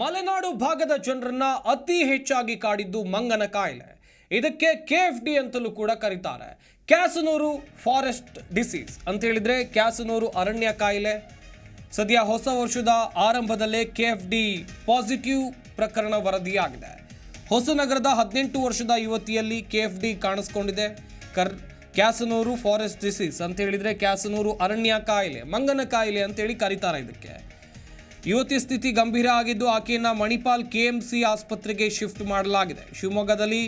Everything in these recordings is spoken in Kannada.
ಮಲೆನಾಡು ಭಾಗದ ಜನರನ್ನ ಅತಿ ಹೆಚ್ಚಾಗಿ ಕಾಡಿದ್ದು ಮಂಗನ ಕಾಯಿಲೆ. ಇದಕ್ಕೆ ಕೆ ಎಫ್ ಡಿ ಅಂತಲೂ ಕೂಡ ಕರೀತಾರೆ. ಕ್ಯಾಸನೂರು ಫಾರೆಸ್ಟ್ ಡಿಸೀಸ್ ಅಂತ ಹೇಳಿದ್ರೆ ಕ್ಯಾಸನೂರು ಅರಣ್ಯ ಕಾಯಿಲೆ. ಸದ್ಯ ಹೊಸ ವರ್ಷದ ಆರಂಭದಲ್ಲೇ ಕೆ ಎಫ್ ಡಿ ಪಾಸಿಟಿವ್ ಪ್ರಕರಣ ವರದಿಯಾಗಿದೆ. ಹೊಸನಗರದ ಹದಿನೆಂಟು ವರ್ಷದ ಯುವತಿಯಲ್ಲಿ ಕೆ ಎಫ್ ಡಿ ಕಾಣಿಸ್ಕೊಂಡಿದೆ. ಕರ್ ಕ್ಯಾಸನೂರು ಫಾರೆಸ್ಟ್ ಡಿಸೀಸ್ ಅಂತ ಹೇಳಿದ್ರೆ ಕ್ಯಾಸನೂರು ಅರಣ್ಯ ಕಾಯಿಲೆ, ಮಂಗನ ಕಾಯಿಲೆ ಅಂತೇಳಿ ಕರೀತಾರೆ ಇದಕ್ಕೆ. ಯುವತಿ ಸ್ಥಿತಿ ಗಂಭೀರ ಆಗಿದ್ದು ಆಕೆಯನ್ನು ಮಣಿಪಾಲ್ ಕೆಎಂಸಿ ಆಸ್ಪತ್ರೆಗೆ ಶಿಫ್ಟ್ ಮಾಡಲಾಗಿದೆ. ಶಿವಮೊಗ್ಗದಲ್ಲಿ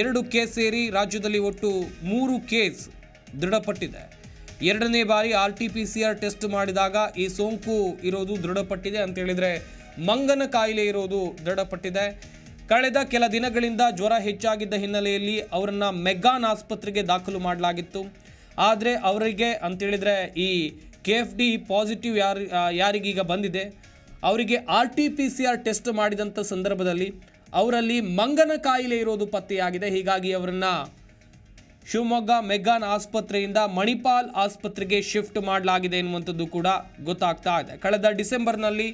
ಎರಡು ಕೇಸ್ ಸೇರಿ ರಾಜ್ಯದಲ್ಲಿ ಒಟ್ಟು ಮೂರು ಕೇಸ್ ದೃಢಪಟ್ಟಿದೆ. ಎರಡನೇ ಬಾರಿ R T P C R test ಮಾಡಿದಾಗ ಈ ಸೋಂಕು ಇರೋದು ದೃಢಪಟ್ಟಿದೆ ಅಂತ ಹೇಳಿದ್ರೆ ಮಂಗನ ಕಾಯಿಲೆ ಇರೋದು ದೃಢಪಟ್ಟಿದೆ. ಕಳೆದ ಕೆಲ ದಿನಗಳಿಂದ ಜ್ವರ ಹೆಚ್ಚಾಗಿದ್ದ ಹಿನ್ನೆಲೆಯಲ್ಲಿ ಅವರನ್ನು ಮೆಗ್ಗಾನ್ ಆಸ್ಪತ್ರೆಗೆ ದಾಖಲು ಮಾಡಲಾಗಿತ್ತು. ಆದರೆ ಅವರಿಗೆ ಅಂತೇಳಿದರೆ ಈ ಕೆ ಎಫ್ ಡಿ ಪಾಸಿಟಿವ್ ಯಾರು ಯಾರಿಗೀಗ ಬಂದಿದೆ. ಅವರಿಗೆ R T P C R test ಮಾಡಿದಂಥ ಸಂದರ್ಭದಲ್ಲಿ ಅವರಲ್ಲಿ ಮಂಗನ ಕಾಯಿಲೆ ಇರೋದು ಪತ್ತೆಯಾಗಿದೆ. ಹೀಗಾಗಿ ಅವರನ್ನು ಶಿವಮೊಗ್ಗ ಮೆಗ್ಗಾನ್ ಆಸ್ಪತ್ರೆಯಿಂದ ಮಣಿಪಾಲ್ ಆಸ್ಪತ್ರೆಗೆ ಶಿಫ್ಟ್ ಮಾಡಲಾಗಿದೆ ಎನ್ನುವಂಥದ್ದು ಕೂಡ ಗೊತ್ತಾಗ್ತಾ ಇದೆ. ಕಳೆದ ಡಿಸೆಂಬರ್ನಲ್ಲಿ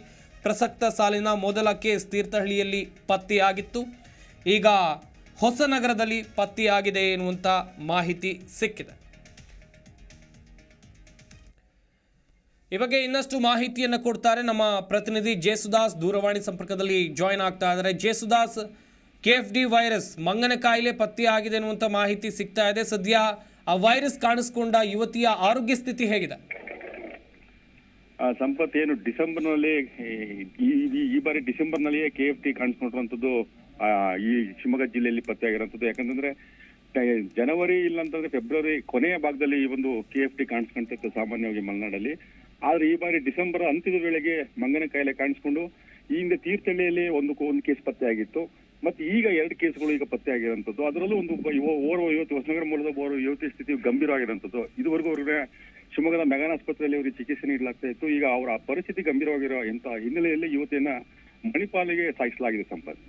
ಪ್ರಸಕ್ತ ಸಾಲಿನ ಮೊದಲ ಕೇಸ್ ತೀರ್ಥಹಳ್ಳಿಯಲ್ಲಿ ಪತ್ತೆಯಾಗಿತ್ತು. ಈಗ ಹೊಸನಗರದಲ್ಲಿ ಪತ್ತೆಯಾಗಿದೆ ಎನ್ನುವಂಥ ಮಾಹಿತಿ ಸಿಕ್ಕಿದೆ. ಈ ಬಗ್ಗೆ ಇನ್ನಷ್ಟು ಮಾಹಿತಿಯನ್ನು ಕೊಡ್ತಾರೆ ನಮ್ಮ ಪ್ರತಿನಿಧಿ ಜೇಸುದಾಸ್ ದೂರವಾಣಿ ಸಂಪರ್ಕದಲ್ಲಿ ಜಾಯಿನ್ ಆಗ್ತಾ ಇದ್ದಾರೆ. Jesudas K F D virus ಮಂಗನ ಕಾಯಿಲೆ ಪತ್ತೆಯಾಗಿದೆ ಅನ್ನುವಂಥ ಮಾಹಿತಿ ಸಿಗ್ತಾ ಇದೆ. ಸದ್ಯ ಆ ವೈರಸ್ ಕಾಣಿಸ್ಕೊಂಡ ಯುವತಿಯ ಆರೋಗ್ಯ ಸ್ಥಿತಿ ಹೇಗಿದೆ? ಸಂಪತ್, ಏನು ಡಿಸೆಂಬರ್ನಲ್ಲಿ ಈ ಬಾರಿ ಡಿಸೆಂಬರ್ನಲ್ಲಿಯೇ ಕೆ ಎಫ್ ಟಿ ಕಾಣಿಸ್ಕೊಂಡಿರುವಂಥದ್ದು ಈ ಶಿವಮೊಗ್ಗ ಜಿಲ್ಲೆಯಲ್ಲಿ ಪತ್ತೆಯಾಗಿರುವಂತದ್ದು ಯಾಕಂತಂದ್ರೆ ಜನವರಿ ಇಲ್ಲಂತಂದ್ರೆ ಫೆಬ್ರವರಿ ಕೊನೆಯ ಭಾಗದಲ್ಲಿ ಈ ಒಂದು ಕೆ ಎಫ್ ಟಿ ಕಾಣಿಸ್ಕೊಂಡಿತ್ತು ಸಾಮಾನ್ಯವಾಗಿ ಮಲೆನಾಡಲ್ಲಿ. ಆದ್ರೆ ಈ ಬಾರಿ ಡಿಸೆಂಬರ್ ಅಂತ್ಯದ ವೇಳೆಗೆ ಮಂಗನ ಕಾಯಿಲೆ ಕಾಣಿಸ್ಕೊಂಡು ಈ ಹಿಂದೆ ತೀರ್ಥಹಳ್ಳಿಯಲ್ಲಿ ಒಂದು ಒಂದು ಕೇಸ್ ಪತ್ತೆಯಾಗಿತ್ತು ಮತ್ತೆ ಈಗ ಎರಡು ಕೇಸ್ಗಳು ಈಗ ಪತ್ತೆ ಆಗಿರೋಂಥದ್ದು. ಅದರಲ್ಲೂ ಒಂದು ಓರ್ವ ಯುವತಿ, ಹೊಸನಗರ ಮೂಲದ ಓರ್ವ ಯುವತಿ ಸ್ಥಿತಿ ಗಂಭೀರವಾಗಿರುವಂತದ್ದು ಇದುವರೆಗೂ ಅವ್ರಿಗೆ ಶಿವಮೊಗ್ಗದ ಮೆಗಾನ್ ಆಸ್ಪತ್ರೆಯಲ್ಲಿ ಅವರಿಗೆ ಚಿಕಿತ್ಸೆ ನೀಡಲಾಗ್ತಾ ಇತ್ತು. ಈಗ ಅವರ ಪರಿಸ್ಥಿತಿ ಗಂಭೀರವಾಗಿರೋ ಇಂತಹ ಹಿನ್ನೆಲೆಯಲ್ಲಿ ಯುವತಿಯನ್ನ ಮಣಿಪಾಲಿಗೆ ಸಾಗಿಸಲಾಗಿದೆ ಸಂಪತ್.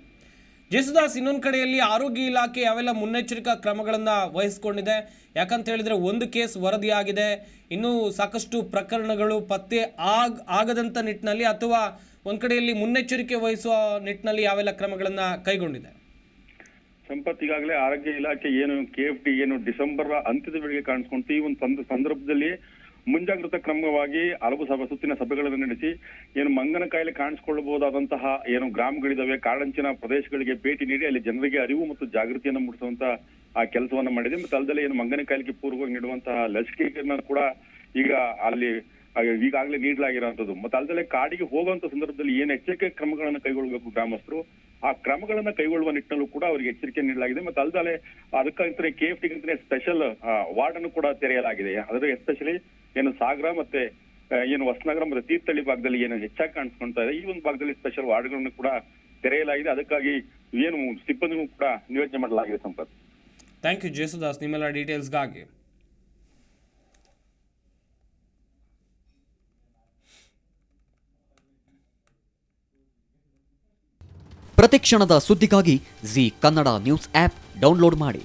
ಜೇಸುದಾಸ್ ಇನ್ನೊಂದು ಕಡೆಯಲ್ಲಿ ಆರೋಗ್ಯ ಇಲಾಖೆ ಯಾವೆಲ್ಲ ಮುನ್ನೆಚ್ಚರಿಕಾ ಕ್ರಮಗಳನ್ನು ವಹಿಸಿಕೊಂಡಿದೆ? ಯಾಕಂತ ಹೇಳಿದ್ರೆ ಒಂದು ಕೇಸ್ ವರದಿಯಾಗಿದೆ. ಇನ್ನೂ ಸಾಕಷ್ಟು ಪ್ರಕರಣಗಳು ಪತ್ತೆ ಆಗ ಆಗದಂಥ ನಿಟ್ಟಿನಲ್ಲಿ ಅಥವಾ ಒಂದು ಕಡೆಯಲ್ಲಿ ಮುನ್ನೆಚ್ಚರಿಕೆ ವಹಿಸುವ ನಿಟ್ಟಿನಲ್ಲಿ ಯಾವೆಲ್ಲ ಕ್ರಮಗಳನ್ನು ಕೈಗೊಂಡಿದೆ? ಸಂಪತ್ ಈಗಾಗಲೇ ಆರೋಗ್ಯ ಇಲಾಖೆ ಏನು ಕೆ ಎಫ್ ಟಿ ಏನು ಡಿಸೆಂಬರ್ ಅಂತ್ಯದ ವೇಳೆಗೆ ಕಾಣಿಸ್ಕೊಂತು ಈ ಒಂದು ಸಂದ- ಸಂದರ್ಭದಲ್ಲಿ ಮುಂಜಾಗ್ರತಾ ಕ್ರಮವಾಗಿ ಹಲವು ಸಭೆ ಸುತ್ತಿನ ಸಭೆಗಳನ್ನು ನಡೆಸಿ ಏನು ಮಂಗನ ಕಾಯಿಲೆ ಕಾಣಿಸಿಕೊಳ್ಳಬಹುದಾದಂತಹ ಏನು ಗ್ರಾಮಗಳಿದಾವೆ, ಕಾಡಂಚಿನ ಪ್ರದೇಶಗಳಿಗೆ ಭೇಟಿ ನೀಡಿ ಅಲ್ಲಿ ಜನರಿಗೆ ಅರಿವು ಮತ್ತು ಜಾಗೃತಿಯನ್ನು ಮೂಡಿಸುವಂತ ಆ ಕೆಲಸವನ್ನ ಮಾಡಿದೆ. ಮತ್ತೆ ಅಲ್ಲದೆ ಏನು ಮಂಗನ ಕಾಯಿಲೆಗೆ ಪೂರ್ವವಾಗಿ ನೀಡುವಂತಹ ಲಸಿಕೆಗಳನ್ನು ಕೂಡ ಈಗ ಅಲ್ಲಿ ಈಗಾಗಲೇ ನೀಡಲಾಗಿರುವಂತದ್ದು. ಮತ್ತೆ ಅಲ್ಲದೆ ಕಾಡಿಗೆ ಹೋಗುವಂತ ಸಂದರ್ಭದಲ್ಲಿ ಏನು ಎಚ್ಚರಿಕೆ ಕ್ರಮಗಳನ್ನು ಕೈಗೊಳ್ಳಬೇಕು ಗ್ರಾಮಸ್ಥರು, ಆ ಕ್ರಮಗಳನ್ನು ಕೈಗೊಳ್ಳುವ ನಿಟ್ಟಿನಲ್ಲೂ ಕೂಡ ಅವರಿಗೆ ಎಚ್ಚರಿಕೆ ನೀಡಲಾಗಿದೆ. ಮತ್ತೆ ಅಲ್ಲದೆ ಅದಕ್ಕಂತಾನೆ K F T special ward ಅನ್ನು ಕೂಡ ತೆರೆಯಲಾಗಿದೆ. ಅದರ ಎಸ್ಪೆಷಲಿ ಏನು ಸಾಗರ ಮತ್ತೆ ಏನು ಹೊಸನಗರ ಮತ್ತೆ ತೀರ್ಥಹಳ್ಳಿ ಭಾಗದಲ್ಲಿ ಏನು ಹೆಚ್ಚಾಗಿ ಕಾಣಿಸ್ಕೊಂತಾ ಇದೆ. ಈ ಒಂದು ಭಾಗದಲ್ಲಿ ಸ್ಪೆಷಲ್ ವಾರ್ಡ್ಗಳನ್ನು ಕೂಡ ತೆರೆಯಲಾಗಿದೆ. ಅದಕ್ಕಾಗಿ ಏನು ಸಿಬ್ಬಂದಿಗೂ ಕೂಡ ನಿಯೋಜನೆ ಮಾಡಲಾಗಿದೆ ಸಂಪತ್. ಥ್ಯಾಂಕ್ ಯು ಜೇಸುದಾಸ್ ನಿಮ್ಮೆಲ್ಲ ಡೀಟೇಲ್ಸ್ಗಾಗಿ ಪ್ರತಿಕ್ಷಣದ ಸುದ್ದಿಗಾಗಿ Zee Kannada news app download ಮಾಡಿ.